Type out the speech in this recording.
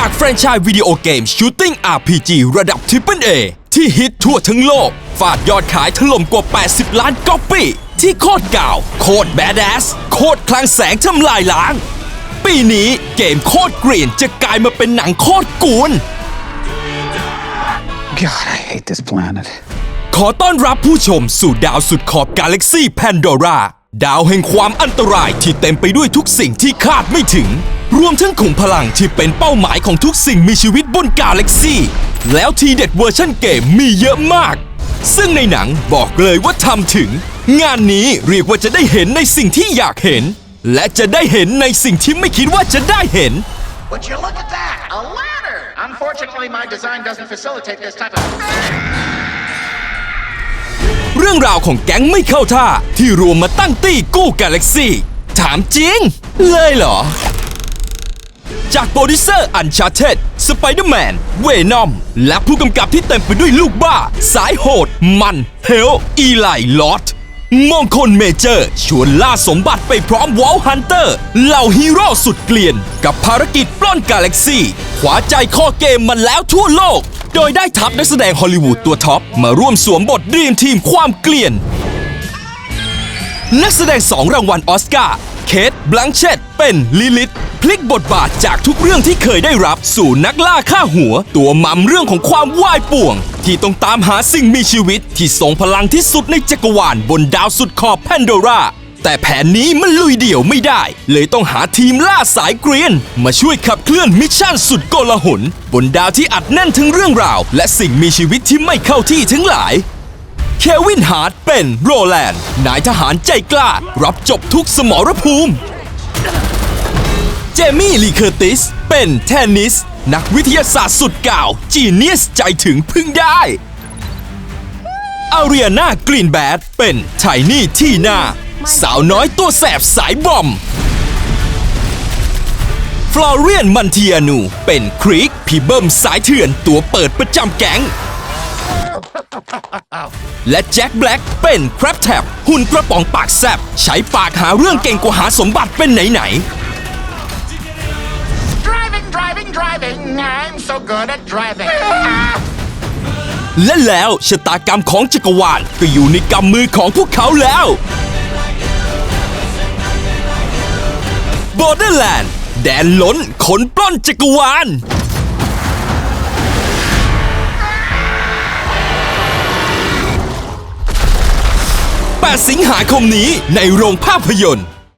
จากแฟรนไชส์วิดีโอเกม Shooting RPG ระดับ Triple A ที่ฮิตทั่วทั้งโลก ฟาดยอดขายถล่มกว่า 80 ล้านก๊อปปี้ ที่โคตรเก่า โคตรแบดแอส โคตรคลังแสงทำลายล้าง ปีนี้เกมโคตรเกรียนจะกลายมาเป็นหนังโคตรกวน God, I hate this planet. ขอต้อนรับผู้ชมสู่ดาวสุดขอบกาแล็กซี่แพนโดรา ดาวแห่งความอันตรายที่เต็มไปด้วยทุกสิ่งที่คาดไม่ถึง รวมทั้งขุมพลังที่เป็นเป้าหมายของทุกสิ่งมีชีวิตบนกาแล็กซี่ แล้วทีเด็ดเวอร์ชันเกมมีเยอะมาก ซึ่งในหนังบอกเลยว่าทำถึง งานนี้เรียกว่าจะได้เห็นในสิ่งที่อยากเห็น และจะได้เห็นในสิ่งที่ไม่คิดว่าจะได้เห็น Would you look at that? A ladder! Unfortunately, my design doesn't facilitate this type of. เรื่องราวของแก๊งไม่เข้าท่า ที่รวมมาตั้งตี้กู้กาแล็กซี่ ถามจริง เลยเหรอ จากโปรดิวเซอร์ Uncharted Spider-Man Venom และผู้กำกับที่เต็มไปด้วยลูกบ้า สายโหด มัน เฮล อีไลลอตมงคลเมเจอร์ ชวนล่าสมบัติไปพร้อมวอลฮันเตอร์ เหล่าฮีโร่สุดเกลียน กับภารกิจปล้นกาแล็กซี่ขวาใจข้อเกมมันแล้วทั่วโลก โดยได้ทัพนักแสดงฮอลลีวูดตัวท็อป มาร่วมสวมบทดีมทีมความเกลียน นักแสดงสองรางวัลออสการ์ เคทบลังเชตเป็นลิลิตพลิกบทบาทจากทุกเรื่องที่เคยได้รับ สู่นักล่าฆ่าหัว ตัวมัมเรื่องของความวายป่วง ที่ต้องตามหาสิ่งมีชีวิตที่ทรงพลังที่สุดในจักรวาลบนดาวสุดขอบแพนโดรา แต่แผนนี้มันลุยเดี่ยวไม่ได้ เลยต้องหาทีมล่าสายเกรียน มาช่วยขับเคลื่อนมิชชั่นสุดโกลาหล บนดาวที่อัดแน่นทั้งเรื่องราว และสิ่งมีชีวิตที่ไม่เข้าที่ทั้งหลายเควินฮาร์ดเป็นโรแลนด์ นายทหารใจกล้า รับจบทุกสมรภูมิ เจมี่ลีเคอร์ติส เป็นเทนนิส นักวิทยาศาสตร์สุดเก่า จีเนียสใจถึงพึ่งได้อารียนากรีนแบดเป็นไทนี่ที่หน้า สาวน้อยตัวแสบสายบอม ฟลอเรียนมันเทียนู เป็นคริกพี่เบิ้มสายเถื่อนตัวเปิดประจำแก๊ง และแจ็คแบล็กเป็นครับแท็บหุ่นกระป๋องปากแซบใช้ปากหาเรื่องเก่งกว่าหาสมบัติเป็นไหน Driving, driving, driving. I'm so good at driving. ๆ และแล้วชะตากรรมของจักรวาลก็อยู่ในกำมือของพวกเขาแล้ว Borderland แดนล้นขนปล้นจักรวาล8สิงหาคมนี้ในโรงภาพยนตร์